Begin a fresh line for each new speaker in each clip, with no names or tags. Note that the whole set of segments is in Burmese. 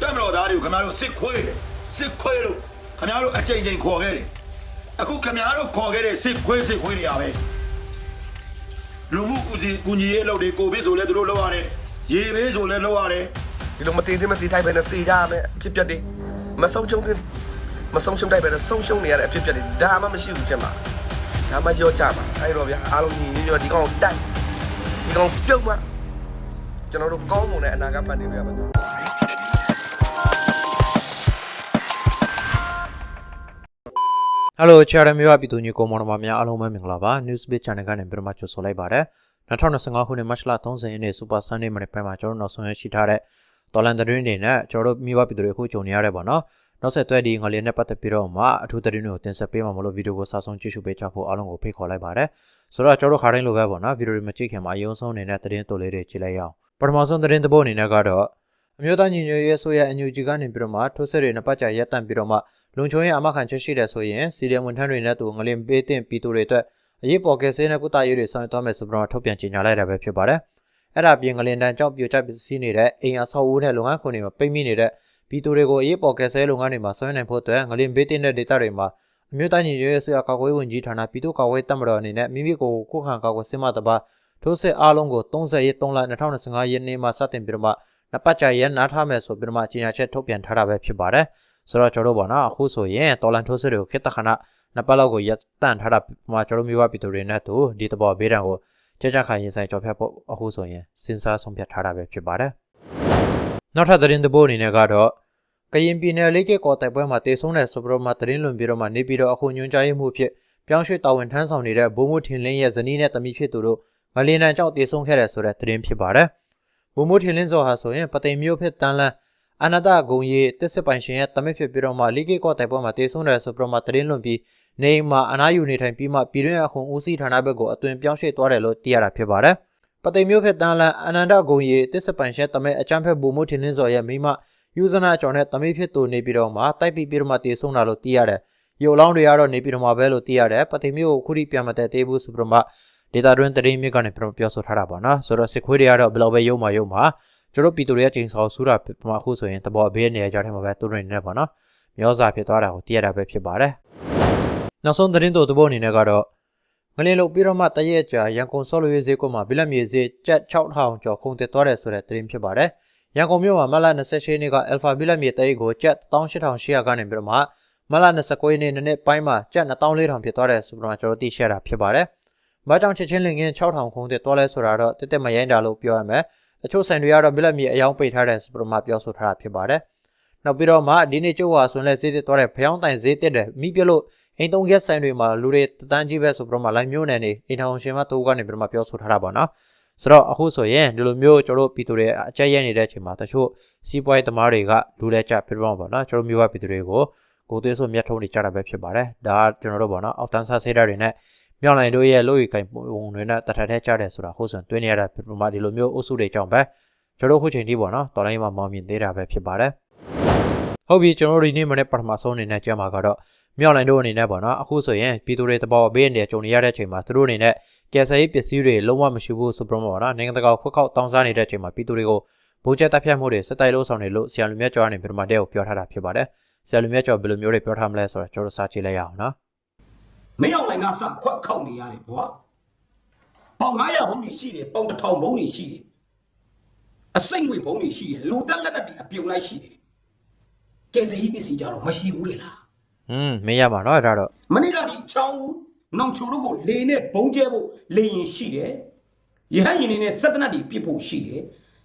တက်မတော်သားတွေကိုခင်ဗျားတို့စစ်ခွေးတယ်စစ်ခွေးလို့ခင်ဗျားတို့အကြိမ်ကြိမ်ခေါ်ခဲ့တယ်အခုခင်ဗျားတို့ခေါ်ခဲ့တဲ့စစ်ခွေးစစ်ခွေးတွေရပဲလူမှုကူစီကူညီရေးအလုပ်တွေကိုဗစ်ဆိုလဲသူတို့လုပ်ရတယ်ရေဘေးဆိုလဲလုပ်ရတယ်
ဒီလိုမတည်သေးမတည်ထိုက်ပဲနဲ့တည်ကြရမယ်အဖြစ်ပြက်တွေမဆုံးရှုံးတဲ့မဆုံးရှုံးတိုက်ပဲနဲ့ဆုံးရှုံးနေရတဲ့အဖြစ်ပြက်တွေဒါမှမရှိဘူးချက်မှာဒါမှရောကြမှာအဲ့တော့ဗျာအားလုံးညီညီညွတ်ဒီကောင်တိုက်ဒီကောင်ပြုတ်မှကျွန်တော်တို့ကောင်းမွန်တဲ့အနာဂတ်ဖန်တီးလို့ရမှာ
ဟယ် လိုချာရမျိုးပြည်သူညီကိုမောင်နှမများအားလုံးပဲမင်္ဂလာပါ Newsbeat Channel ကနေပြန်မှကြိုဆိုလိုက်ပါတယ်2025ခုနှစ်မတ်လ30ရက်နေ့ Super Sunday မှာပြန်မှာကျွန်တော်နောက်ဆုံးရရှိထားတဲ့တော်လန်သတင်းတွေနဲ့ကျွန်တော်တို့မိဘပြည်သူတွေအခုကြုံနေရတဲ့ပေါ့နော်နောက်ဆက်တွဲဒီငလျင်နဲ့ပတ်သက်ပြီးတော့မှအထူးသတင်းတွေကိုတင်ဆက်ပေးမှာမလို့ဗီဒီယိုကိုစာဆုံးကြည့်ရှုပေးကြဖို့အားလုံးကိုဖိတ်ခေါ်လိုက်ပါတယ်ဆိုတော့ကျွန်တော်တို့ခါတိုင်းလိုပဲပေါ့နော်ဗီဒီယိုတွေမကြည့်ခင်မှာအယုံဆုံးနေတဲ့သတင်းတိုလေးတွေကြည့်လိုက်ရအောင်ပထမဆုံးသတင်းတစ်ပုဒ်အနေနဲ့ကတော့အမျိုးသားညီညွတ်ရေးဆိုရအန်ယူဂျီကနေပြီးတော့မှထိုးစစ်တွေနှစ်ပတ်ကြာရပ်တန့်ပြီးတော့မှ လုံခြုံရေးအမခံချက်ရှိတယ်ဆိုရင်စီရီယံဝန်ထမ်းတွေနဲ့တူငလင်ပေးတင်ပြည်သူတွေအတွက်အရေးပေါ်ကယ်ဆယ်နဲ့ကုသရေးတွေဆောင်ရွက်သွားမယ်ဆိုပြီးတော့ထုတ်ပြန်ကြေညာလိုက်တာပဲဖြစ်ပါတယ်။အဲ့ဒါပြင်ငလင်တန်းကြောင့်ပြိုကျပစ္စည်းနေတဲ့အိမ်အဆောက်အဦနဲ့လုပ်ငန်းခွင်တွေမှာပိတ်မိနေတဲ့ပြည်သူတွေကိုအရေးပေါ်ကယ်ဆယ်လုပ်ငန်းတွေမှာဆောင်ရွက်နိုင်ဖို့အတွက်ငလင်ပေးတင်တဲ့ဒေသတွေမှာအမျိုးသားညီညွတ်ရေးဆွေးကာကွယ်ဝင်ကြီးဌာနပြည်သူ့ကာကွယ်တပ်မတော်အနေနဲ့မိမိကိုယ်ကိုခုခံကာကွယ်စစ်မှတပါထိုးစစ်အားလုံးကို30ရက်3လ2025ရက်နေ့မှာစတင်ပြီးတော့မှနှစ်ပတ်ကြာရန်နားထားမယ်ဆိုပြီးတော့မှကြေညာချက်ထုတ်ပြန်ထားတာပဲဖြစ်ပါတယ်။ ဆိုတော့ကျွန်တော်တို့ပေါ့နော်အခုဆိုရင်တော်လန်ထိုးစစ်တွေကိုခေတ္တခဏနှစ်ပတ်လောက်ကိုရပ်တန့်ထားတာမှာကျွန်တော်မျိုးပါပြည်သူတွေနဲ့တူဒီတဘောဘေးဒဏ်ကိုကြကြခိုင်ရင်ဆိုင်ကြော်ဖြတ်ဖို့အခုဆိုရင်စဉ်းစားဆုံးဖြတ်ထားတာပဲဖြစ်ပါတယ်နောက်ထပ်သတင်းတစ်ပုဒ်အနေနဲ့ကတော့ကရင်ပြည်နယ်လေးကကော်တိုက်ပွဲမှာတေဆုံးတဲ့ဆိုပြီးတော့မှသတင်းလွန်ပြီးတော့မှနေပြီးတော့အခုညွှန်ကြားရေးမှုဖြစ်ပြောင်းရွှေ့တာဝန်ထမ်းဆောင်နေတဲ့ဘိုးမှုထင်လင်းရဲ့ဇနီးနဲ့သမီးဖြစ်သူတို့ငလင်းတန်းကြောင့်တေဆုံးခဲ့တဲ့ဆိုတဲ့သတင်းဖြစ်ပါတယ်ဘိုးမှုထင်လင်းစောဟာဆိုရင်ပသိမ်မျိုးဖြစ်တန်းလန်း အနာတဂုံရီတစ်စစ်ပိုင်ရှင်ရဲ့တမစ်ဖြစ်ပြီးတော့မှလီဂီကော့တိုက်ပွဲမှာတေဆုံးတယ်ဆိုပြီးတော့မှသတင်းလွန်ပြီးနေအိမ်မှာအနားယူနေထိုင်ပြီးမှပြည်တွင်းအခွန်ဦးစီးဌာနဘက်ကိုအသွင်ပြောင်းရွှေ့သွားတယ်လို့သိရတာဖြစ်ပါတယ်။ပသိမ်မျိုးဖြစ်တန်းလန်အနန္တဂုံရီတစ်စစ်ပိုင်ရှင်တမစ်အချမ်းဖက်ဘူမိုထင်းလင်းစော်ရဲ့မိမယူဇနာကျော်နဲ့တမစ်ဖြစ်သူနေပြီးတော့မှတိုက်ပြီးပြီးတော့မှတေဆုံးတာလို့သိရတယ်။ရုပ်လောင်းတွေကတော့နေပြီးတော့မှပဲလို့သိရတယ်။ပသိမ်မျိုးကိုခုထိပြန်မတဲ့သေးဘူးဆိုပြီးတော့မှဒေတာတွင်းသတင်းမြစ်ကနေပြောဆိုထားတာပေါ့နော်။ဆိုတော့စစ်ခွေးတွေကတော့ဘယ်လိုပဲရုံမှရုံမှာ ကျွန်တော်ပြည်သူတွေရဲ့ချိန်ဆောင်ဆူတာပမာအခုဆိုရင်တဘောအဘေးနေရာကြတဲ့မှာပဲသူတို့နေနေပေါ့နော်မျောစာဖြစ်သွားတာကိုသိရတာပဲဖြစ်ပါတယ်နောက်ဆုံးသတင်းတို့တဘောအနေနဲ့ကတော့ငလင်းလုတ်ပြီးတော့မှတရက်ကြာရန်ကုန်ဆော်လိုရေးဈေးကွက်မှာဘိလက်မြေဈေးကျပ်6000ကျော်ခုန်တက်သွားတယ်ဆိုတဲ့သတင်းဖြစ်ပါတယ်ရန်ကုန်မြို့မှာမလ28ရက်နေ့က Alpha ဘိလက်မြေတရက်ကိုကျပ်18800ကနေပြီးတော့မှမလ29ရက်နေ့နေ့ပိုင်းမှာကျပ်2400ဖြစ်သွားတယ်ဆိုတော့ကျွန်တော်သိရှိရတာဖြစ်ပါတယ်။ဘာကြောင့်ချက်ချင်းလင်ငင်း6000ခုန်တက်သွားလဲဆိုတာတော့တက်တက်မရိုင်းတာလို့ပြောရမယ်။ တချို့ဆိုင်တွေကတော့ဘိလက်မြေအယောင်ပိတ်ထားတယ်ဆိုပြီးမှပြောဆိုထားတာဖြစ်ပါတယ်။နောက်ပြီးတော့မှဒီနေ့ကျုပ်ဟာဆိုရင်လည်းဈေးတက်သွားတဲ့ဖျောင်းတိုင်ဈေးတက်တယ်မိပြလို့အိမ်သုံးရက်ဆိုင်တွေမှာလူတွေတန်းကြီးပဲဆိုပြီးမှလိုင်းမျိုးနယ်နေအိမ်ထောင်ရှင်မတိုးကနေပြီးမှပြောဆိုထားတာပေါ့နော်။ဆိုတော့အခုဆိုရင်ဒီလိုမျိုးကျွန်တော်တို့ပြည်သူတွေအကြက်ရဲနေတဲ့အချိန်မှာတချို့စီးပွားရေးသမားတွေကလူလဲကြဖြစ်တော့ပေါ့နော်ကျွန်တော်မျိုးပါပြည်သူတွေကိုကိုသွေးဆိုမြတ်ထုံးနေကြတာပဲဖြစ်ပါတယ်။ဒါကကျွန်တော်တို့ပေါ့နော်အောက်တန်းစားဆေးတာတွေနဲ့ မြောင်နိုင်တို့ရဲ့လို့ရီကင်ပုံတွေနဲ့တထထဲကြတယ်ဆိုတာဟုတ်ဆိုရင်တွင်းနေရတာဖြစ်မှာဒီလိုမျိုးအုပ်စုတွေကြောင့်ပဲကျွန်တော်ခုချိန်ထိပေါ့နော်တော်လိုင်းမှာမောင်မြင်သေးတာပဲဖြစ်ပါတယ်ဟုတ်ပြီကျွန်တော်တို့ဒီနေ့မနေ့ပထမဆုံးအနေနဲ့ကြမှာကတော့မြောင်နိုင်တို့အနေနဲ့ပေါ့နော်အခုဆိုရင်ပြည်သူတွေတဘောဘေးအနေနဲ့ကြုံနေရတဲ့အချိန်မှာသူတို့အနေနဲ့ကယ်ဆယ်ရေးပစ္စည်းတွေလုံးဝမရှိဘူးဆိုပြီးတော့ပေါ့နော်နိုင်ငံတကာခွက်ခောက်တောင်းစားနေတဲ့အချိန်မှာပြည်သူတွေကိုဘိုးကျက်တပ်ဖြတ်မှုတွေစက်တိုက်လို့ဆောင်နေလို့ဆရာလူမြတ်ကျော်ကနေပြည်တော်တဲ့ကိုပြောထားတာဖြစ်ပါတယ်ဆရာလူမြတ်ကျော်ဘယ်လိုမျိုးတွေပြောထားမလဲဆိုတော့ကျွန်တော်စာကြည့်လိုက်ရအောင်နော်
မင်းအောင်လိုင်ကစခွက်ခောက်နေရတယ်ဘွာပေါင်900ဘုံနေရှိတယ်ပေါင်1000ဘုံနေရှိတယ်အစိမ့်ဝေဘုံနေရှိတယ်လူတက်လက်တက်တွေအပြုံလိုက်ရှိတယ်ကျဲစည်းပစ္စည်းကြတော့မရှိဘူးလေလား
อืมမရပါတော့ဒါတော့
မနေ့ကဒီချောင်းဦးနောင်ချိုတို့ကိုလေနဲ့ဘုံကျဲဖို့လေရင်ရှိတယ်ရဟယင်နေနဲ့စက်တနတ်တွေပြစ်ဖို့ရှိတယ်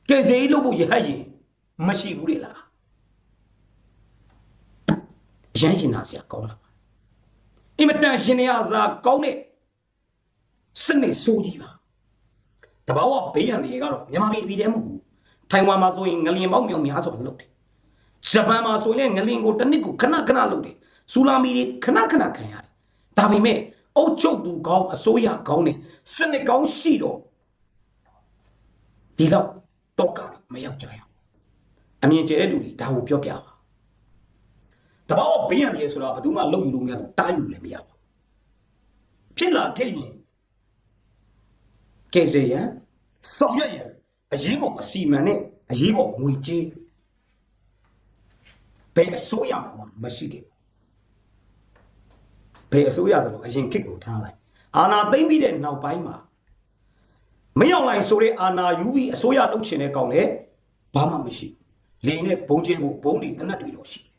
ကဲစည်းလုပ်ဖို့ရဟယင်မရှိဘူးလေလားရန်ရှင်နာစရာကောင်းလား အင်မတန်ရှင်နေရစားကောင်းတဲ့စနစ်ဆိုးကြီးပါတဘာဝဘေးရန်တွေကတော့မြန်မာပြည်ပြည်တည်းမဟုတ်ဘူးထိုင်ဝမ်မှာဆိုရင်ငလျင်ပေါက်မြောင်များစွာလုပ်တယ်ဂျပန်မှာဆိုရင်လည်းငလျင်ကိုတစ်နှစ်ကိုခဏခဏလုပ်တယ်ဆူနာမီတွေခဏခဏခံရတယ်ဒါပေမဲ့အုတ်ချုပ်သူကောင်းအစိုးရကောင်းနဲ့စနစ်ကောင်းရှိတော့ဒီတော့တော့ကမရောက်ကြရအောင်အမြင်ကျတဲ့လူတွေဒါကိုပြောပြပါ တဘာဝဘေးရန်တွေဆိုတာဘယ်သူမှလုပ်ယူလို့မရဘူးတားယူလည်းမရဘူးဖြစ်လာခဲ့ရင်ကဲစေရန်ဆောင်ရွက်ရန်အရေးပေါ်အစီအမံနဲ့အရေးပေါ်ငွေကြေးဘယ်အစိုးရမှမရှိခဲ့ဘူးဘယ်အစိုးရဆိုတော့အရင်ခေတ်ကိုထားလိုက်အာဏာသိမ်းပြီးတဲ့နောက်ပိုင်းမှာမင်းအောင်လိုင်ဆိုတဲ့အာဏာယူပြီးအစိုးရလုပ်ချင်တဲ့ကောင်လေဘာမှမရှိဘူးလေနဲ့ဘုံကျဲဖို့ဘုံတွေတနတ်တွေတော့ရှိတယ်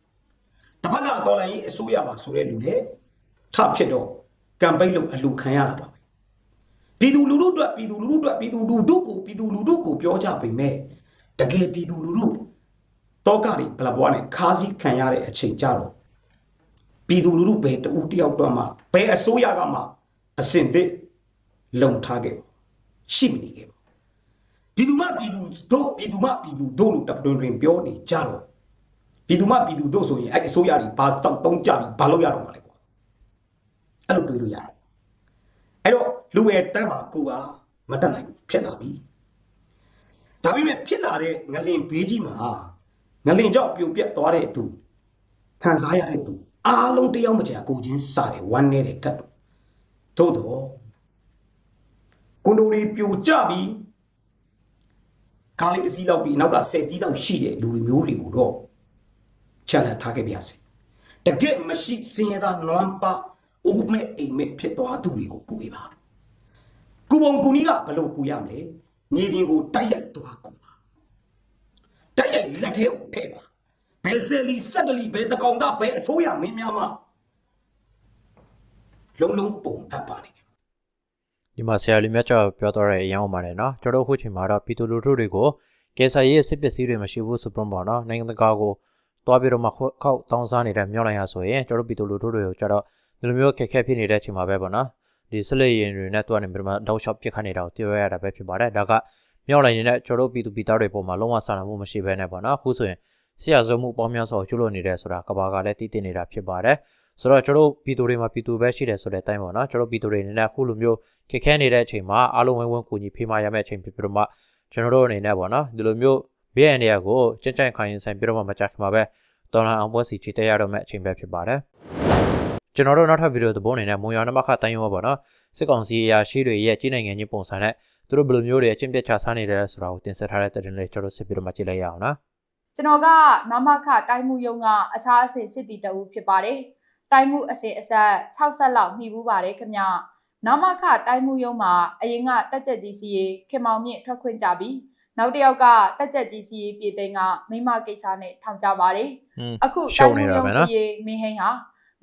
တစ်ဖက်ကတော်လိုင်းကြီးအစိုးရပါဆိုတဲ့လူတွေထဖြစ်တော့ကမ်ပိန်းလုပ်အလူခံရတာပါပဲပြည်သူလူထုအတွက်ပြည်သူလူထုအတွက်ပြည်သူလူထုကိုပြည်သူလူထုကိုပြောကြပေမဲ့တကယ်ပြည်သူလူထုတောကတွေဘလဘွားနဲ့ခါးစည်းခံရတဲ့အချိန်ကြတော့ပြည်သူလူထုဘယ်တူတယောက်တော့မှဘယ်အစိုးရကမှအစင်သစ်လုံထားခဲ့ဘူးရှိမနေခဲ့ဘူးပြည်သူမှပြည်သူတို့ပြည်သူမှပြည်သူတို့လို့တပ်တွင်တွင်ပြောနေကြတော့ ပြည်သူမှပြည်သူတို့ဆိုရင်အဲ့အစိုးရတွေဘာတောက်တုံးကြပြီးဘာလုပ်ရတော့မှာလဲကွာအဲ့လိုတွေးလို့ရတယ်အဲ့တော့လူငယ်တန်းမှာကိုကမတက်နိုင်ဘူးဖြစ်လာပြီဒါပေမဲ့ဖြစ်လာတဲ့ငလင်ဘေးကြီးမှာငလင်ကြောင့်ပြိုပြက်သွားတဲ့သူခံစားရတဲ့သူအားလုံးတယောက်မကြာကိုချင်းစားတယ်ဝမ်းနေတဲ့တက်တော့သို့တော့ကွန်ဒိုရီပြိုကျပြီးကားလေးတစ်စီးလောက်ပြီးနောက်က10စီးလောက်ရှိတဲ့လူတွေမျိုးတွေကိုတော့ ချက်လက်ထားခဲ့ပြရစီတကယ်မရှိစင်ရတာနွမ်းပါအိုးမဲ့အိမ်မဲ့ဖြစ်သွားသူတွေကိုကူပေးပါကူပုံကူနီးကဘလို့ကူရမလဲညီပြင်ကိုတိုက်ရိုက်သွားကူပါတိုက်ရိုက်လက်ထဲကိုထည့်ပါဘယ်ဆယ်လီစက်တလီဘယ်တကောင်သားဘယ်အစိုးရမင်းများမှာလုံးလုံးပုံအပ်ပါနေ
ဒီမှာဆရာလေးမြတ်ကျော်ပြောတော့တဲ့အရင်အောင်ပါတယ်နော်ကျွန်တော်တို့အခုချိန်မှာတော့ပြည်သူလူထုတွေကိုကယ်ဆာရေးစစ်ပစ္စည်းတွေမရှိဘူးဆိုတော့ပေါ့နော်နိုင်ငံတကာကို တွားပြီးတော့မှခောက်တောင်းစားနေတဲ့မြောက်လိုက်ရဆိုရင်ကျွန်တော်တို့ပြည်သူလူထုတွေကိုကျတော့ဒီလိုမျိုးခက်ခဲဖြစ်နေတဲ့အချိန်မှာပဲပေါ့နော်ဒီစလက်ရင်တွေနဲ့တွားနေပြီးတော့မှတောက်လျှောက်ပြစ်ခတ်နေတာကိုတွေ့ရတာပဲဖြစ်ပါတယ်ဒါကမြောက်လိုက်နေတဲ့ကျွန်တော်တို့ပြည်သူပြည်သားတွေပုံမှာလုံးဝစာနာမှုမရှိဘဲနဲ့ပေါ့နော်အခုဆိုရင်ဆရာဇုံမှုပေါင်းများစွာကျွလို့နေတယ်ဆိုတာကဘာကလည်းတည်တည်နေတာဖြစ်ပါတယ်ဆိုတော့ကျွန်တော်တို့ပြည်သူတွေမှာပြည်သူပဲရှိတယ်ဆိုတဲ့အတိုင်းပေါ့နော်ကျွန်တော်တို့ပြည်သူတွေအနေနဲ့အခုလိုမျိုးခက်ခဲနေတဲ့အချိန်မှာအားလုံးဝိုင်းဝန်းကူညီဖေးမရမယ့်အချိန်ဖြစ်ပြီးတော့မှကျွန်တော်တို့အနေနဲ့ပေါ့နော်ဒီလိုမျိုး ဘေးအန္တရာယ်ကိုကြက်ကြက်ခိုင်ရင်ဆိုင်ပြီးတော့မှမကြခင်မှာပဲတော်လာအောင်ပွဲစီချီတက်ရတော့မယ့်အချိန်ပဲဖြစ်ပါတယ်ကျွန်တော်တို့နောက်ထပ်ဗီဒီယိုသဘောအနေနဲ့မွန်ရနမခတိုင်းရောပေါ့နော်စစ်ကောင်စီအရာရှိတွေရဲ့ကြီးနိုင်ငံချင်းပုံစံနဲ့သူတို့ဘယ်လိုမျိုးတွေအချင်းပြတ်ချစားနေတယ်ဆိုတာကိုတင်ဆက်ထားတဲ့တဲ့လေးကျွန်တော်စစ်ပြီးတော့မှကြည့်လိုက်ရအောင်နော်
ကျွန်တော်ကနမခတိုင်းမှုယုံကအခြားအဆင့်စစ်တီတအူဖြစ်ပါတယ်။တိုင်းမှုအဆင့်အဆက်6ဆက်လောက်မှီဘူးပါတယ်ခင်ဗျ။နမခတိုင်းမှုယုံမှာအရင်ကတက်ကြက်ကြီးစီရေခင်မောင်မြင့်ထွက်ခွင့်ကြပြီး နောက်တစ်ယောက်ကတက်ကြက်ကြီးစီရေပြည်သိန်းကမိမကိစ္စနဲ့ထောင်ကြပါတယ်
อืม။
အခု
ရှုံ
တိုင်း
နေ
မှု
တာ
ယုံ
ပဲ
စီ
နော်
ရေမင်းဟိန်ဟာ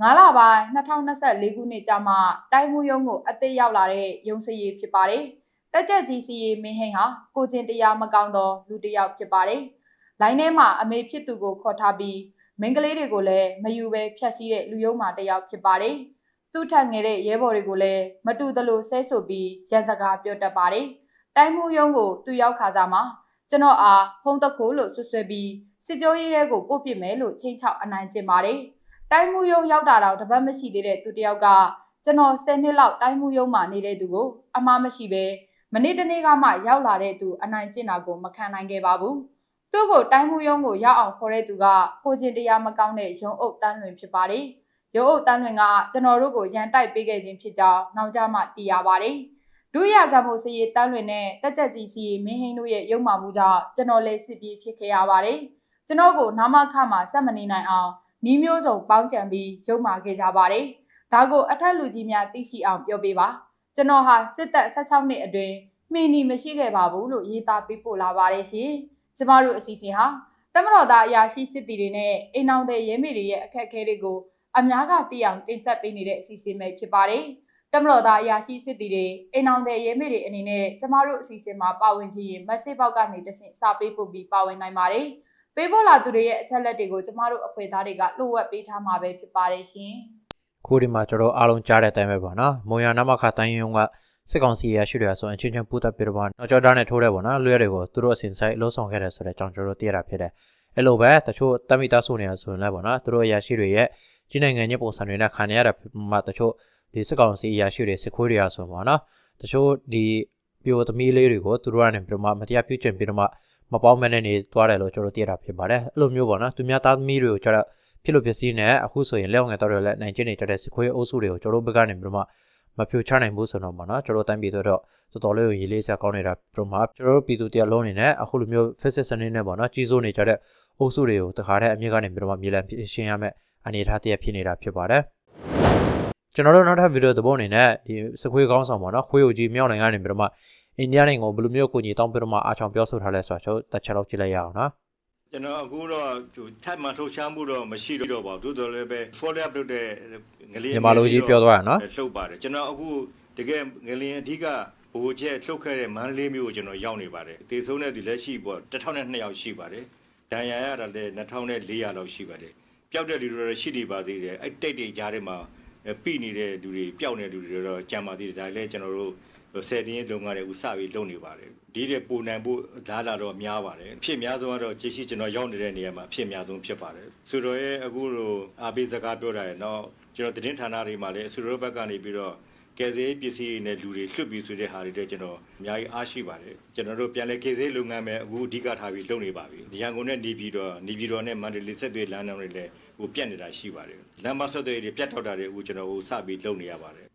9လပိုင်း2024ခုနှစ်ကြာမှတိုင်းမှုယုံကိုအသေးရောက်လာတဲ့ရုံစီရေဖြစ်ပါတယ်။တက်ကြက်ကြီးစီရေမင်းဟိန်ဟာကိုကျင်တရားမကောင်းသောလူတစ်ယောက်ဖြစ်ပါတယ်။လိုင်းထဲမှာအမေဖြစ်သူကိုခေါ်ထားပြီးမိန်းကလေးတွေကိုလည်းမယူပဲဖြတ်စည်းတဲ့လူယုံမာတစ်ယောက်ဖြစ်ပါတယ်။သူ့ထက်ငယ်တဲ့ရဲဘော်တွေကိုလည်းမတူသလိုဆဲဆိုပြီးရန်စကားပြောတတ်ပါတယ်။ တိုင်းမှုယုံကိုသူရောက်ခါစားမှာကျွန်တော်အားဖုံးတက်ခိုးလို့ဆွဆွဲပြီးစစ်ကြောရေးတဲ့ကိုပို့ပစ်မယ်လို့ချိန်ချောက်အနိုင်ကျင့်ပါတယ်။တိုင်းမှုယုံရောက်တာတော့တပတ်မရှိသေးတဲ့သူတစ်ယောက်ကကျွန်တော်10နှစ်လောက်တိုင်းမှုယုံမှာနေတဲ့သူကိုအမှားမရှိပဲမနေ့တနေ့ကမှရောက်လာတဲ့သူအနိုင်ကျင့်တာကိုမခံနိုင်ခဲ့ပါဘူး။သူ့ကိုတိုင်းမှုယုံကိုရောက်အောင်ခေါ်တဲ့သူကကိုချင်းတရားမကောင်းတဲ့ရုံအုပ်တန်းလွင်ဖြစ်ပါတယ်။ရုံအုပ်တန်းလွင်ကကျွန်တော်တို့ကိုရန်တိုက်ပေးခဲ့ခြင်းဖြစ်ကြောင်းနောက်ကြမှသိရပါတယ်။ ဒုရကံမိုစရီတန်းလွင်နဲ့တက်ကြက်ကြီးစီမင်းဟင်းတို့ရဲ့ရုံမှမှုကြောင့်ကျွန်တော်လည်းစစ်ပြေးဖြစ်ခဲ့ရပါတယ်။ကျွန်တော်ကိုနာမခမှာစက်မနေနိုင်အောင်နီးမျိုးစုံပေါင်းကြံပြီးရုံမှခဲ့ကြပါတယ်။ဒါကိုအထက်လူကြီးများသိရှိအောင်ပြောပေးပါ။ကျွန်တော်ဟာစစ်သက်16နှစ်အတွင်းမှီနီမရှိခဲ့ပါဘူးလို့ရေးသားပေးပို့လာပါတယ်ရှင်။ကျမတို့အစီအစဉ်ဟာတမတော်သားအရာရှိစစ်တီတွေနဲ့အိမ်အောင်တဲ့ရဲမေတွေရဲ့အခက်အခဲတွေကိုအများကသိအောင်တင်ဆက်ပေးနေတဲ့အစီအစဉ်ပဲဖြစ်ပါတယ်။ တမတော်သားအရာရှိစစ်တီတွေအိမ်အောင်တဲ့ရဲမေတွေအနေနဲ့ကျမတို့အစီအစဉ်မှာပါဝင်ခြင်းရင် message box ကနေတဆင့်စာပေးပို့ပြီးပါဝင်နိုင်ပါတယ်။ပေးပို့လာသူတွေရဲ့အချက်လက်တွေကိုကျမတို့အဖွဲ့သားတွေကလိုအပ်ပေးထားမှာပဲဖြစ်ပါတယ်ရှင်။
ခုဒီမှာကျွန်တော်အားလုံးကြားတဲ့အတိုင်းပဲပေါ့နော်မွန်ရနမခတိုင်းယုံကစစ်ကောင်စီရရှိတယ်ဆိုရင်ချင်းချင်းပူတပ်ပြတော့ပေါ့နောက်ကျော်တာနဲ့ထိုးတယ်ပေါ့နော်လွှဲတွေကိုသူတို့အစဉ်ဆိုင်လှုပ်ဆောင်ခဲ့တယ်ဆိုတဲ့အကြောင်းကျွန်တော်တို့သိရတာဖြစ်တယ်အဲ့လိုပဲတချို့တမိသားစုနေရဆိုရင်လည်းပေါ့နော်သူတို့အရာရှိတွေရဲ့ကြီးနိုင်ငံညပုံစံတွေနဲ့ခံရတဲ့မှာတချို့ ဒီစစ်ကောင်စီအရာရှိတွေစစ်ခွေးတွေရဆိုပေါ့နော်တချို့ဒီပြိုသမီးလေးတွေကိုသူတို့ကနေပြီးတော့မှမတရားပြုကျင့်ပြီးတော့မှမပေါင်းမနဲ့နေသွားတယ်လို့ကျွန်တော်တို့သိရတာဖြစ်ပါတယ်အဲ့လိုမျိုးပေါ့နော်သူများသားသမီးတွေကိုကျတော့ဖြစ်လို့ဖြစ်စီနဲ့အခုဆိုရင်လက်အောင်ငယ်တော့လည်းနိုင်ကျင့်နေကြတဲ့စစ်ခွေးအုပ်စုတွေကိုကျွန်တော်တို့ဘက်ကနေပြီးတော့မှမဖြိုချနိုင်ဘူးဆိုတော့ပေါ့နော်ကျွန်တော်တို့တိုင်းပြည်တော့တော်တော်လေးကိုရေးလေးစရာကောင်းနေတာပြတော့မှကျွန်တော်တို့ပြည်သူတရားလုံးနေနဲ့အခုလိုမျိုး physics စနစ်နဲ့ပေါ့နော်ကြီးစိုးနေကြတဲ့အုပ်စုတွေကိုတခါတည်းအမြင့်ကနေပြီးတော့မှမြေလံဖြစ်ရှင်းရမယ်အနေအထားတရဖြစ်နေတာဖြစ်ပါတယ် ကျွန်တော်တို့နောက်ထပ်ဗီဒီယိုသဘောအနေနဲ့ဒီစခွေးကောင်းဆောင်ပေါ့နော်ခွေးကိုကြီးမြောက်နိုင်ငံကနေပြီးတော့မှအိန္ဒိယနိုင်ငံကိုဘယ်လိုမျိုးကိုကြီးတောင်းပြီးတော့မှအားချောင်ပြောဆိုထားလဲဆိုတော့ကျွန်တော်တစ်ချက်လောက်ကြည့်လိုက်ရအောင်နော်
ကျွန်တော်အခုတော့ဟိုထပ်မလှုပ်ရှားမှုတော့မရှိတော့ပါဘူးသို့တော်လည်းပဲ follow up လုပ်တဲ့ငလင်း
မြန်မာလူကြီးပြောသွားတာနော်
လှုပ်ပါတယ်ကျွန်တော်အခုတကယ်ငလင်းအဓိကဘိုးချက်လှုပ်ခဲ့တဲ့မန္တလေးမြို့ကိုကျွန်တော်ရောက်နေပါတယ်အသေးဆုံးတဲ့ဒီလက်ရှိပေါ့1002ယောက်ရှိပါတယ်ဒဏ်ရာရတာလည်း2400လောက်ရှိပါတယ်ပျောက်တဲ့လူတွေတော့ရှိနေပါသေးတယ်အဲ့တိတ်တိတ်ကြားထဲမှာ ပြိနေတဲ့လူတွေပျောက်နေတဲ့လူတွေတော့ကြံပါသေးတယ်ဒါလည်းကျွန်တော်တို့ဆယ်တင်းလုံငန်းတွေဥစပြီးလုပ်နေပါတယ်ဒီတဲ့ပုံနိုင်ဖို့လားလာတော့များပါတယ်အဖြစ်များဆုံးကတော့ကြည့်ရှိကျွန်တော်ရောက်နေတဲ့နေရာမှာအဖြစ်များဆုံးဖြစ်ပါတယ်ဆိုတော့ရဲ့အခုလိုအာပေးစကားပြောတာရဲ့တော့ကျွန်တော်သတင်းဌာနတွေမှာလည်းဆိုတော့ဘက်ကနေပြီးတော့ကယ်ဆယ်ပစ္စည်းတွေနဲ့လူတွေလွတ်ပြီးဆိုတဲ့ဟာတွေတော့ကျွန်တော်အများကြီးအားရှိပါတယ်ကျွန်တော်တို့ပြန်လဲကယ်ဆယ်လုပ်ငန်းပဲအခုအဓိကထားပြီးလုပ်နေပါပြီရန်ကုန်နဲ့နေပြည်တော်နေပြည်တော်နဲ့မန္တလေးဆက်သွယ်လမ်းတွေလည်း ဟိုပြတ်နေတာရှိပါတယ်လမ်းမဆက်သွယ်တွေပြတ်ထောက်တာတွေအခုကျွန်တော်ဟိုစပြီးလုပ်နေရပါတယ်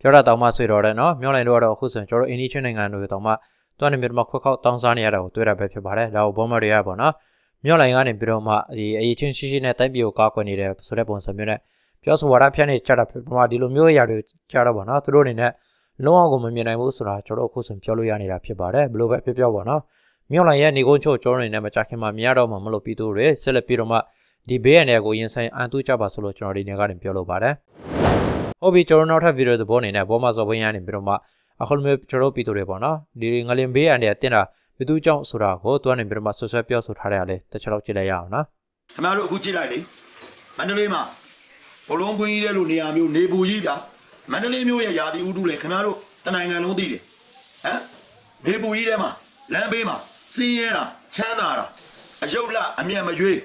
ပြောတာတောင်မှဆွေတော်တယ်နော်မြောက်လိုင်းတို့ကတော့အခုဆိုရင်ကျွန်တော်တို့အိန္ဒိယနိုင်ငံတို့တောင်မှတွန်းနေပြီးတော့မှခွက်ခောက်တောင်းစားနေရတာကိုတွေ့တာပဲဖြစ်ပါတယ်ဒါကိုဘောမတွေကပေါ့နော်မြောက်လိုင်းကနေပြီးတော့မှဒီအရေးချင်းရှိရှိနဲ့တိုက်ပြေကိုကားကွယ်နေတယ်ဆိုတဲ့ပုံစံမျိုးနဲ့ပြောဆိုဝါဒဖြန့်နေကြတာဖြစ်မှာဒီလိုမျိုးအရာတွေကြားတော့ပေါ့နော်သူတို့အနေနဲ့လုံးဝကိုမမြင်နိုင်ဘူးဆိုတာကျွန်တော်တို့အခုဆိုရင်ပြောလို့ရနေတာဖြစ်ပါတယ်ဘယ်လိုပဲပြောပြောပေါ့နော်မြောက်လိုင်းရဲ့နေကုန်းချို့ကျောင်းနေနဲ့မကြခင်မှာမြင်ရတော့မှမလို့ပြီးသူတွေဆက်လက်ပြီးတော့မှ ဒီဘေးရန်တွေကိုရင်ဆိုင်အန်တူးကြပါဆိုလို့ကျွန်တော်ဒီနေကနေပြောလို့ပါတယ်ဟုတ်ပြီကျွန်တော်နောက်ထပ်ဗီဒီယိုသဘောအနေနဲ့ဘောမစော်ဘင်းရနေပြီးတော့မှအခုလိုမျိုးကျွန်တော်တို့ပြည်သူတွေပေါ့နော်ဒီငလင်ဘေးရနေတင်တာဘယ်သူကြောင့်ဆိုတာကိုသူကနေပြီးတော့မှဆွဆွဲပြောဆိုထားရတယ်လေတစ်ချက်လောက်ကြည့်လိုက်ရအောင်နော်
ခင်ဗျားတို့အခုကြည့်လိုက်လေမန္တလေးမှာဘလုံးကွင်းကြီးတဲ့လိုနေရာမျိုးနေပူကြီးဗျာမန္တလေးမျိုးရဲ့ယာတီဥတုလေခင်ဗျားတို့တနိုင်ငံလုံးသိတယ်ဟမ်နေပူကြီးထဲမှာလမ်းဘေးမှာစင်းရဲတာချမ်းသာတာအယုတ်လအမျက်မရွေး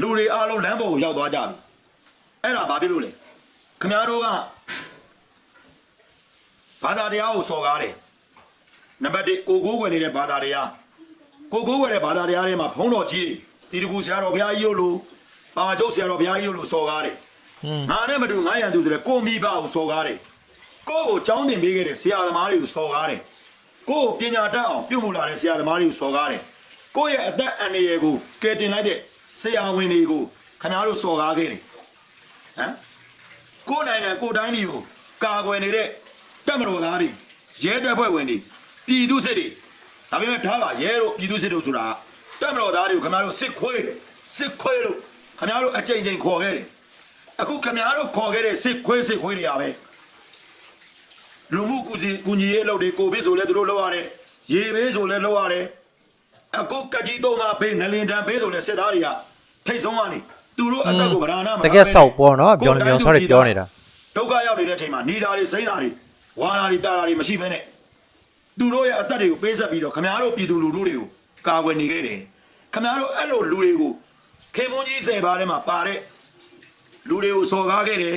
လူတွေအားလုံးလမ်းပေါ်ကိုရောက်သွားကြပြီအဲ့ဒါဘာဖြစ်လို့လဲခင်ဗျားတို့ကဘာသာတရားကိုစော်ကားတယ်နံပါတ်1ကိုကိုးွယ်နေတဲ့ဘာသာတရားကိုကိုးဝယ်တဲ့ဘာသာတရားတွေမှာဘုန်းတော်ကြီးတွေဒီတကူဆရာတော်ဘုရားကြီးတို့လိုပါကျုပ်ဆရာတော်ဘုရားကြီးတို့လိုစော်ကားတယ်
อืม
ငါနဲ့မတူငါရန်သူဆိုတဲ့ကိုမိဘကိုစော်ကားတယ်ကိုကိုကျောင်းတင်ပေးခဲ့တဲ့ဆရာသမားတွေကိုစော်ကားတယ်ကိုကိုပညာတတ်အောင်ပြုမှုလာတဲ့ဆရာသမားတွေကိုစော်ကားတယ်ကိုရဲ့အသက်အန္တရာယ်ကိုကယ်တင်လိုက်တဲ့ ဆရာဝန်တွေကိုခင်ဗျားတို့စော်ကားခဲ့တယ်ဟမ်ကိုနိုင်ငံကိုတိုင်းတွေကိုကာကွယ်နေတဲ့တက်မတော်သားတွေရဲတပ်ဖွဲ့ဝင်တွေပြည်သူစစ်တွေဒါပေမဲ့ထားပါရဲတို့ပြည်သူစစ်တို့ဆိုတာတက်မတော်သားတွေကိုခင်ဗျားတို့စစ်ခွေးစစ်ခွေးလို့ခင်ဗျားတို့အကြိမ်ကြိမ်ခေါ်ခဲ့တယ်အခုခင်ဗျားတို့ခေါ်ခဲ့တဲ့စစ်ခွေးစစ်ခွေးတွေရပဲလူမှုကူစီကူညီရေးအလုပ်တွေကိုဗစ်ဆိုလဲသူတို့လုပ်ရတယ်ရေဘေးဆိုလဲလုပ်ရတယ် အခုကကြီးတော့မှဘေးနလင်တန်ဘေးဆိုလဲစစ်သားတွေကထိတ်ဆုံးကနေသူတို့အသက်ကိုဗရာဏမ
တကယ်ဆောက်ပေါ်နော်ပြောနေပြောဆောက်တွေပြောနေတာ
ဒုက္ခရောက်နေတဲ့အချိန်မှာနေတာတွေစိမ့်တာတွေဝါတာတွေပြတာတွေမရှိဘဲနဲ့သူတို့ရဲ့အသက်တွေကိုပေးဆက်ပြီးတော့ခမားတို့ပြည်သူလူထုတွေကိုကာကွယ်နေခဲ့တယ်ခမားတို့အဲ့လိုလူတွေကိုခေမွန်ကြီးဆယ်ပါးထဲမှာပါတဲ့လူတွေကိုစော်ကားခဲ့တယ်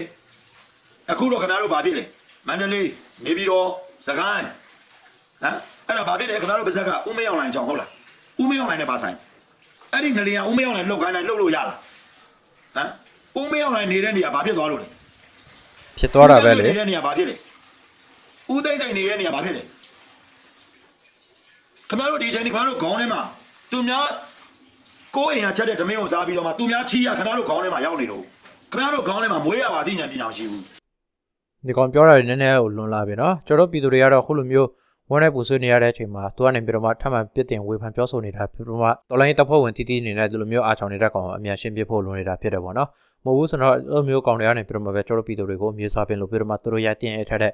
အခုတော့ခမားတို့ဘာဖြစ်လဲမန္တလေးနေပြည်တော်စကိုင်းဟမ်အဲ့ဒါဘာဖြစ်လဲခမားတို့ပါဇက်ကဦးမင်းအောင်လိုင်ကြောင့်ဟုတ်လား ဦးမင်းအောင်လိုင်နဲ့ပါဆိုင်အဲ့ဒီငလျင်ဦးမင်းအောင်လိုင်လှုပ်ခိုင်းလိုက်လှုပ်လို့ရလားဟမ်ဦးမင်းအောင်လိုင်နေတဲ့နေရာဘာဖြစ်သွားလို့လဲ
ဖြစ်သွားတာပဲလေ
နေတဲ့နေရာဘာဖြစ်လဲဦးသိမ့်ဆိုင်နေတဲ့နေရာဘာဖြစ်လဲခင်ဗျားတို့ဒီချိန်ဒီခင်ဗျားတို့ခေါင်းထဲမှာသူများကိုယ်အိမ်ကချက်တဲ့ဓမင်းကိုစားပြီးတော့မှသူများချီးရခင်ဗျားတို့ခေါင်းထဲမှာရောက်နေတော့ခင်ဗျားတို့ခေါင်းထဲမှာမွေးရပါသိညာပညာမရှိဘူး
ဒီကောင်ပြောတာတွေနည်းနည်းကိုလွန်လာပြီနော်ကျွန်တော်ပြည်သူတွေကတော့ခုလိုမျိုး ဝမ်းနဲ့ပူဆွေးနေရတဲ့အချိန်မှာသူကနေပြီးတော့မှထပ်မံပြစ်တင်ဝေဖန်ပြောဆိုနေတာဖြစ်တော့မှတော်လိုင်းတပ်ဖွဲ့ဝင်တီးတီးနေနဲ့ဒီလိုမျိုးအားချောင်နေတဲ့ကောင်အမြန်ရှင်းပြဖို့လွန်နေတာဖြစ်တယ်ပေါ့နော်မဟုတ်ဘူးဆိုတော့အဲ့လိုမျိုးကောင်တွေကနေပြီးတော့မှပဲကျွန်တော်ပြည်သူတွေကိုအမြေစားပင်လို့ပြီးတော့မှသူတို့ရတင်အထက်တဲ့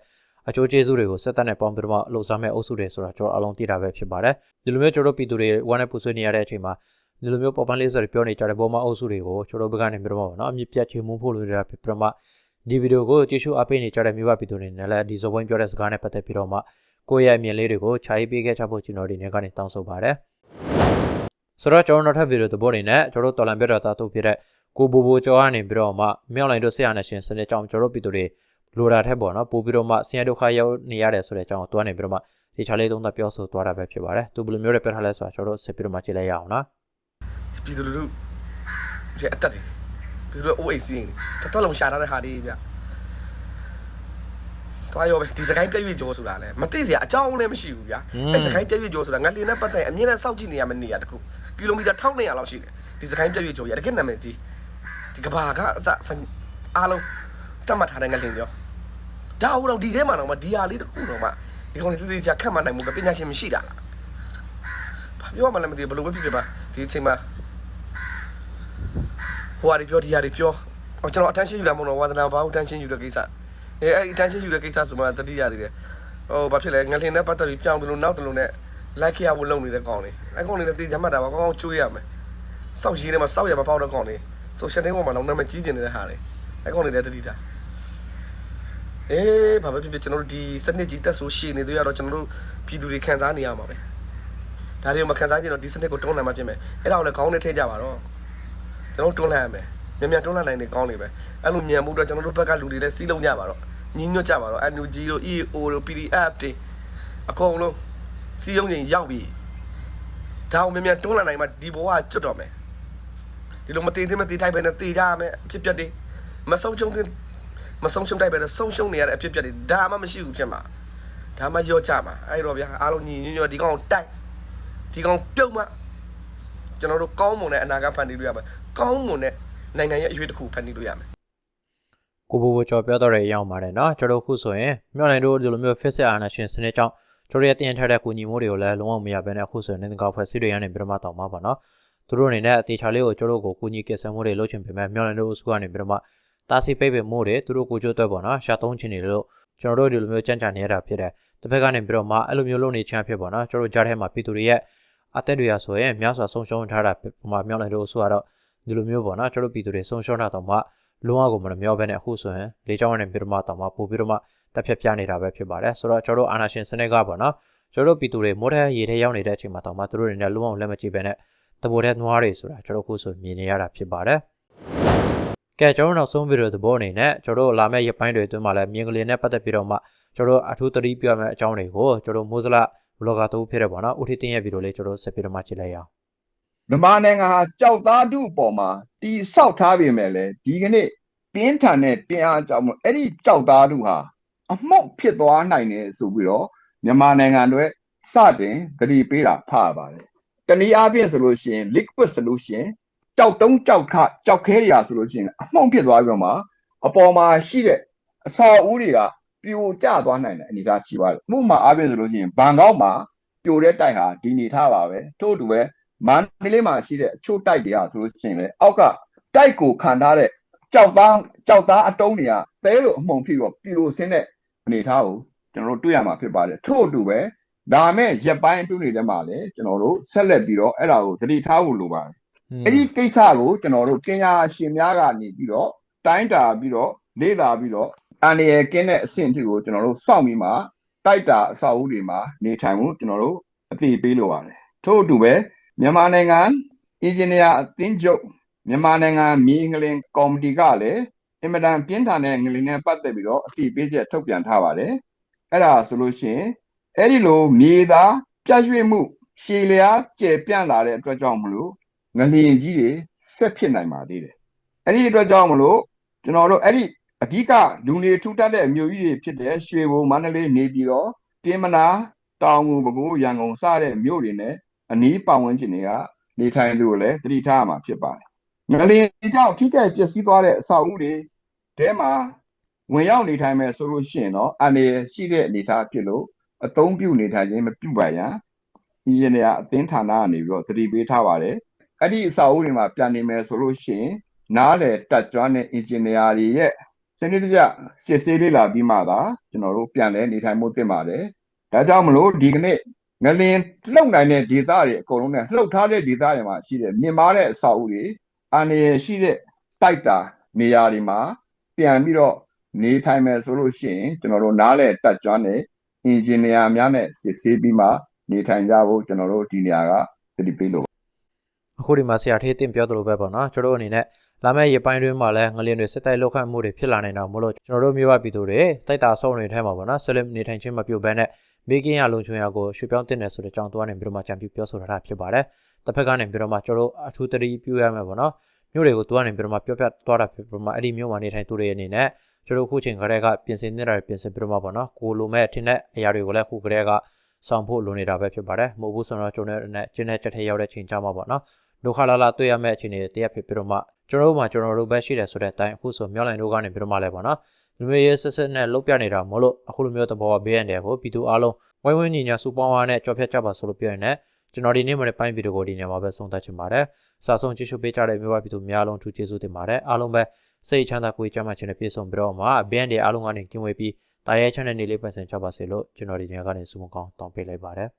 အကျိုးကျေးဇူးတွေကိုစက်တပ်နဲ့ပေါင်းပြီးတော့မှလှုပ်ရှားမဲ့အုပ်စုတွေဆိုတာကျွန်တော်အလုံးသိတာပဲဖြစ်ပါတယ်ဒီလိုမျိုးကျွန်တော်ပြည်သူတွေဝမ်းနဲ့ပူဆွေးနေရတဲ့အချိန်မှာဒီလိုမျိုးပေါ်ပန်းလေးဆိုပြောနေကြတဲ့ဘောမအုပ်စုတွေကိုကျွန်တော်ဘက်ကနေပြီးတော့မှပေါ့နော်အမြင့်ပြတ်ချေမှုဖို့လိုနေတာဖြစ်ပြီးတော့မှဒီဗီဒီယိုကိုကြည့်ရှုအားပေးနေကြတဲ့မိဘပြည်သူတွေနဲ့လည်းဒီဇော်ပွင့်ပြောတဲ့စကားနဲ့ပတ်သက်ပြီးတော့မှ ကိုယ့်ရဲ့အမြင်လေးတွေကိုခြာရေးပေးခဲ့ချဖို့ကျွန်တော်ဒီနေ့ကနေတောင်းဆိုပါရစေ။ဆိုတော့ကျွန်တော်နောက်ထပ်ဗီဒီယိုသဘောအနေနဲ့ကျွန်တော်တို့တော်လန်ပြတ်တာတို့ဖြစ်တဲ့ကိုဘူဘူကျော်ကနေပြီးတော့မှမြောက်လိုင်းတို့ဆရာနဲ့ရှင်စနစ်ကြောင့်ကျွန်တော်တို့ပြည်သူတွေလိုတာထက်ပေါ့နော်ပို့ပြီးတော့မှဆင်းရဲဒုက္ခရောက်နေရတယ်ဆိုတဲ့အကြောင်းကိုတွားနေပြီးတော့မှဒီချာလေးသုံးသပ်ပြောဆိုသွားတာပဲဖြစ်ပါတယ်။သူဘယ်လိုမျိုးတွေပြထားလဲဆိုတာကျွန်တော်တို့ဆက်ပြီးတော့မှကြည့်လိုက်ရအောင်နော်
ပြည်သူလူထုရဲ့အသက်တွေပြည်သူလူအိုးအိမ်စီးနေတော်တော်လုံးရှာထားတဲ့ဟာတွေဗျ တွားရောပဲဒီစကိုင်းပြည့်ရွေ့ကြောဆိုတာလည်းမသိစရာအကြောင်းလည်းမရှိဘူးဗျာအဲစကိုင်းပြည့်ရွေ့ကြောဆိုတာငါလင်းနဲ့ပတ်သက်အမြင်နဲ့စောင့်ကြည့်နေရမယ့်နေရာတခုကီလိုမီတာ1200လောက်ရှိတယ်ဒီစကိုင်းပြည့်ပြည့်ချိုရတကယ်နာမည်ကြီးဒီကဘာကအစအားလုံးတတ်မှတ်ထားတဲ့ငလင်ပြောဒါဟုတ်တော့ဒီထဲမှာတော့မဒီဟာလေးတစ်ခုတော့မှဒီကောင်လေးစစ်စစ်ချခတ်မှတ်နိုင်မှုကပညာရှင်မရှိတာလားဘာပြောမှလည်းမသိဘူးဘယ်လိုပဲဖြစ်ဖြစ်ပါဒီအချိန်မှာဟိုဟာတွေပြောဒီဟာတွေပြောဟိုကျွန်တော် attention ယူလာမလို့ဝါသနာဘာ attention ယူတဲ့ကိစ္စ အဲအဲ့ attention ယူတဲ့ကိစ္စဆိုမှတတိယသေးတယ်ဟိုဘာဖြစ်လဲငလင်နဲ့ပတ်သက်ပြီးပြောင်းတယ်လို့နောက်တယ်လို့နဲ့ like ရဖို့လုပ်နေတဲ့ကောင်လေးအဲ့ကောင်လေးနဲ့တေးချမှတ်တာပါကောင်းကောင်းကျွေးရမယ်စောက်ရည်ထဲမှာစောက်ရမှာပေါက်တဲ့ကောင်လေး social network မှာတော့နာမည်ကြီးကျင်နေတဲ့ဟာတွေအဲ့ကောင်လေးလည်းတတိတာအေးဘာပဲဖြစ်ဖြစ်ကျွန်တော်တို့ဒီစနစ်ကြီးတက်ဆိုရှည်နေသေးရတော့ကျွန်တော်တို့ပြည်သူတွေခံစားနေရမှာပဲဒါတွေကိုမခံစားကြတော့ဒီစနစ်ကိုတွန်းလှန်မှပြင်မယ်အဲ့ဒါကိုလည်းခေါင်းနဲ့ထည့်ကြပါတော့ကျွန်တော်တို့တွန်းလှန်ရမယ်မြန်မြန်တွန်းလှန်နိုင်နေကောင်းနေပဲအဲ့လိုမြန်မှုတော့ကျွန်တော်တို့ဘက်ကလူတွေလည်းစီးလုံးကြပါတော့ ညီညွတ်ကြပါတော့ NUG တို့ EAO တို့ PDF တွေအကုန်လုံးစီးရုံးရင်ရောက်ပြီဒါအောင်မြန်မြန်တွန်းလှန်နိုင်မှဒီဘဝကကျွတ်တော့မယ်ဒီလိုမတည်သေးမတည်ထိုက်ပဲနဲ့တည်ကြရမယ်အဖြစ်ပြက်တွေမဆုံးချုံတဲ့မဆုံးရှုံးတိုက်ပဲနဲ့ဆုံးရှုံးနေရတဲ့အဖြစ်ပြက်တွေဒါမှမရှိဘူးဖြစ်မှာဒါမှရောကြမှာအဲ့တော့ဗျာအားလုံးညီညွတ်ညွတ်ဒီကောင်ကိုတိုက်ဒီကောင်ပြုတ်မှကျွန်တော်တို့ကောင်းမွန်တဲ့အနာဂတ်ဖန်တီးလို့ရမယ်ကောင်းမွန်တဲ့နိုင်ငံရဲ့အရွေးတစ်ခုဖန်တီးလို့ရမယ်
ကိုဘိုဘိုကျော်ပြောတော့တဲ့အကြောင်းပါတယ်နော်ကျွန်တော်ခုဆိုရင်မြို့နိုင်တို့ဒီလိုမျိုး fixed အာဏာရှင်စနစ်ကြောင့်ကျွန်တော်ရဲ့တင်ထားတဲ့ကူညီမှုတွေကိုလည်းလုံးဝမရဘဲနဲ့အခုဆိုရင်နိုင်ငံဖွဲ့စည်းတွေရနေပြမတောင်းပါပါနော်သူတို့အနေနဲ့အသေးချာလေးကိုကျွန်တော်တို့ကိုကူညီကယ်ဆယ်မှုတွေလုပ်ချင်ပေမဲ့မြို့နိုင်တို့အစုကနေပြမတာစီပိတ်ပင်မှုတွေသူတို့ကိုကြိုးတွက်ပေါ့နော်ရှာသုံးချင်နေလို့ကျွန်တော်တို့ဒီလိုမျိုးကြံ့ကြာနေရတာဖြစ်တယ်တစ်ဖက်ကနေပြီးတော့မှအဲ့လိုမျိုးလုပ်နေချင်ဖြစ်ပေါ့နော်ကျွန်တော်တို့ကြားထဲမှာပြည်သူတွေရဲ့အသက်တွေရဆိုရင်များစွာဆုံးရှုံးထားတာပုံမှန်မြို့နိုင်တို့အစုကတော့ဒီလိုမျိုးပေါ့နော်ကျွန်တော်တို့ပြည်သူတွေဆုံးရှုံးတာတော့မှ လုံးဝကိုမနှမျောဘဲနဲ့အခုဆိုရင်လေကြောင်းနဲ့ပြီးတော့မှတော့မှပို့ပြီးတော့မှတက်ဖြတ်ပြနေတာပဲဖြစ်ပါတယ်ဆိုတော့ကျွန်တော်တို့အာနာရှင်စနစ်ကပေါ့နော်ကျွန်တော်တို့ပြည်သူတွေမိုးထဲရေထဲရောက်နေတဲ့အချိန်မှာတော့မှသူတို့တွေနဲ့လုံးဝလက်မကြည့်ဘဲနဲ့တပိုတဲ့နွားတွေဆိုတာကျွန်တော်ခုဆိုမြင်နေရတာဖြစ်ပါတယ်ကဲကျွန်တော်နောက်ဆုံးဗီဒီယိုသဘောအနေနဲ့ကျွန်တော်လာမယ့်ရပိုင်းတွေအတွင်းမှာလည်းမြင်ကလေးနဲ့ပတ်သက်ပြီးတော့မှကျွန်တော်အထူးသတိပြမယ့်အကြောင်းတွေကိုကျွန်တော်မိုးစလဘလော့ဂါတူဖြစ်တဲ့ပေါ့နော်ဦးထီတင်းရဲ့ဗီဒီယိုလေးကျွန်တော်ဆက်ပြီးတော့မှကြည့်လိုက်ရအောင်
မြန်မာနိုင်ငံဟာကြောက်သားတုအပေါ်မှာတီဆောက်ထားပေမဲ့လည်းဒီကနေ့ပြင်းထန်တဲ့တင်အားကြောင့်မို့အဲ့ဒီကြောက်သားတုဟာအမောက်ဖြစ်သွားနိုင်တယ်ဆိုပြီးတော့မြန်မာနိုင်ငံတွေစတင်ဂရီပေးတာဖားပါတယ်တနည်းအားဖြင့်ဆိုလို့ရှိရင် liquid solution ကြောက်တုံးကြောက်ခကြောက်ခဲရာဆိုလို့ရှိရင်အမှုန့်ဖြစ်သွားပြီးတော့မှအပေါ်မှာရှိတဲ့အဆောက်အဦတွေကပြိုကျသွားနိုင်တဲ့အနေအထားရှိပါတယ်။ဥပမာအားဖြင့်ဆိုလို့ရှိရင်ဘန်ကောက်မှာပြိုတဲ့တိုက်ဟာဒီနေထားပါပဲ။ထို့အတူပဲ မန္တလေးမှာရှိတဲ့အချို့တိုက်တွေကဆိုလို့ရှိရင်လေအောက်ကတိုက်ကိုခံထားတဲ့ကြောက်သားကြောက်သားအတုံးတွေကသဲလိုအမှုန်ဖြစ်ပြီးပြိုဆင်းတဲ့အနေအထားကိုကျွန်တော်တို့တွေ့ရမှာဖြစ်ပါတယ်ထို့အတူပဲဒါမဲ့ရက်ပိုင်းအတွင်းတွေထဲမှာလည်းကျွန်တော်တို့ဆက်လက်ပြီးတော့အဲ့ဒါကိုသတိထားဖို့လိုပါတယ်အဲ့ဒီကိစ္စကိုကျွန်တော်တို့တင်ညာရှင်များကနေပြီးတော့တိုင်းတာပြီးတော့လေ့လာပြီးတော့အန်ရယ်ကင်းတဲ့အဆင့်အထိကိုကျွန်တော်တို့စောင့်ပြီးမှတိုက်တာအဆောက်အဦတွေမှာနေထိုင်မှုကျွန်တော်တို့အသိပေးလိုပါတယ်ထို့အတူပဲ မြန်မာနိုင်ငံအင်ဂျင်နီယာအသင်းချုပ်မြန်မာနိုင်ငံမြေငလင်ကော်မတီကလည်းအင်မတန်ပြင်းထန်တဲ့ငလင်နဲ့ပတ်သက်ပြီးတော့အသိပေးချက်ထုတ်ပြန်ထားပါတယ်။အဲ့ဒါဆိုလို့ရှိရင်အဲ့ဒီလိုမြေသားပြည့်ရွှေ့မှုရှည်လျားကျယ်ပြန့်လာတဲ့အတွက်ကြောင့်မလို့ငလျင်ကြီးတွေဆက်ဖြစ်နိုင်ပါသေးတယ်။အဲ့ဒီအတွက်ကြောင့်မလို့ကျွန်တော်တို့အဲ့ဒီအဓိကလူနေထူထပ်တဲ့မြို့ကြီးတွေဖြစ်တဲ့ရွှေဘုံမန္တလေးနေပြည်တော်ပြင်မနာတောင်ငူပဲခူးရန်ကုန်စတဲ့မြို့တွေနဲ့ အနီးပတ်ဝန်းကျင်တွေကနေထိုင်လို့လည်းသတိထားရမှာဖြစ်ပါတယ်။ငလျင်ကြောင့်ထိခိုက်ပျက်စီးသွားတဲ့အဆောက်အဦတွေတဲမှာဝင်ရောက်နေထိုင်မယ်ဆိုလို့ရှိရင်တော့အနေရှိတဲ့အနေအထားဖြစ်လို့အသုံးပြုနေထိုင်ခြင်းမပြုပါရန်အင်ဂျင်နီယာအသင်းဌာနကနေပြီးတော့သတိပေးထားပါတယ်။အဲ့ဒီအဆောက်အဦတွေမှာပြန်နေမယ်ဆိုလို့ရှိရင်နားလေတက်ကြွတဲ့အင်ဂျင်နီယာတွေရဲ့စနစ်တကျစစ်ဆေးလေ့လာပြီးမှသာကျွန်တော်တို့ပြန်လဲနေထိုင်မှုသင့်ပါတယ်။ဒါကြောင့်မလို့ဒီကနေ့ ငလင်လှုပ်နိုင်တဲ့ဒေသတွေအကုန်လုံးနဲ့လှုပ်ထားတဲ့ဒေသတွေမှာရှိတဲ့မြင်မာတဲ့အဆောက်အဦတွေအာနေရရှိတဲ့တိုက်တာနေရာတွေမှာပြန်ပြီးတော့နေထိုင်မယ်ဆိုလို့ရှိရင်ကျွန်တော်တို့နားလဲတက်ကြွတဲ့အင်ဂျင်နီယာများနဲ့စစ်ဆေးပြီးမှနေထိုင်ကြဖို့ကျွန်တော်တို့ဒီနေရာကသတိပေးလို့
အခုဒီမှာဆရာထေးတင်ပြောသလိုပဲပေါ့နော်ကျွန်တော်တို့အနေနဲ့လာမယ့်ရပိုင်းတွင်းမှာလည်းငလျင်တွေစစ်တိုက်လောက်ခတ်မှုတွေဖြစ်လာနိုင်တော့မလို့ကျွန်တော်တို့မြို့ဝပြည်သူတွေတိုက်တာဆုံးတွေထဲမှာပေါ့နော်ဆလစ်နေထိုင်ခြင်းမပြုတ်ဘဲနဲ့ မိကင်းရလုံချုံရကိုရွှေပြောင်းတင်တယ်ဆိုတဲ့အကြောင်းသွားနေပြီးတော့မှကြံပြပြောဆိုတာဖြစ်ပါတယ်တစ်ဖက်ကနေပြီးတော့မှကျွန်တော်တို့အထူးတတိပြုရမယ်ပေါ့နော်မြို့တွေကိုသွားနေပြီးတော့မှပြောပြသွားတာဖြစ်ပြီးတော့မှအဲ့ဒီမြို့မှာနေထိုင်သူတွေအနေနဲ့ကျွန်တော်ခုချိန်ခရဲကပြင်ဆင်နေတာပြင်ဆင်ပြီးတော့မှပေါ့နော်ကိုလိုမဲ့ထင်တဲ့အရာတွေကိုလည်းခုခရဲကဆောင်ဖို့လိုနေတာပဲဖြစ်ပါတယ်မဟုတ်ဘူးဆိုတော့ကျွန်တော်နဲ့ကျင်းတဲ့ချက်ထဲရောက်တဲ့ချိန်ကြမှာပေါ့နော်ဒုက္ခလာလာတွေ့ရမယ့်အခြေအနေတရက်ဖြစ်ပြီးတော့မှကျွန်တော်တို့မှာကျွန်တော်တို့ပဲရှိတယ်ဆိုတဲ့အတိုင်းအခုဆိုမျောလိုင်းတို့ကနေပြီးတော့မှလည်းပေါ့နော် လူမျိုးရေးဆက်ဆက်နဲ့လုတ်ပြနေတာမဟုတ်လို့အခုလိုမျိုးသဘောဘေးရန်တွေကိုပြည်သူအားလုံးဝိုင်းဝန်းညီညာစုပေါင်းအားနဲ့ကြော်ဖြတ်ကြပါဆိုလို့ပြောရင်လည်းကျွန်တော်ဒီနေ့မှလည်းပိုင်းဗီဒီယိုကိုဒီနေရာမှာပဲဆုံးသတ်ချင်ပါတယ်စာဆုံးကြည့်ရှုပေးကြတဲ့မြို့ပြည်သူများလုံးထူးကျေးဇူးတင်ပါတယ်အားလုံးပဲစိတ်ချမ်းသာကိုယ်ကြမ်းမှခြင်းနဲ့ပြည့်စုံပြီးတော့မှဘင်းတွေအားလုံးကနေကင်းဝေးပြီးတာရဲချမ်းတဲ့နေလေးပတ်စင်ကြပါစေလို့ကျွန်တော်ဒီနေရာကနေဆုမကောင်းတောင်းပေးလိုက်ပါတယ်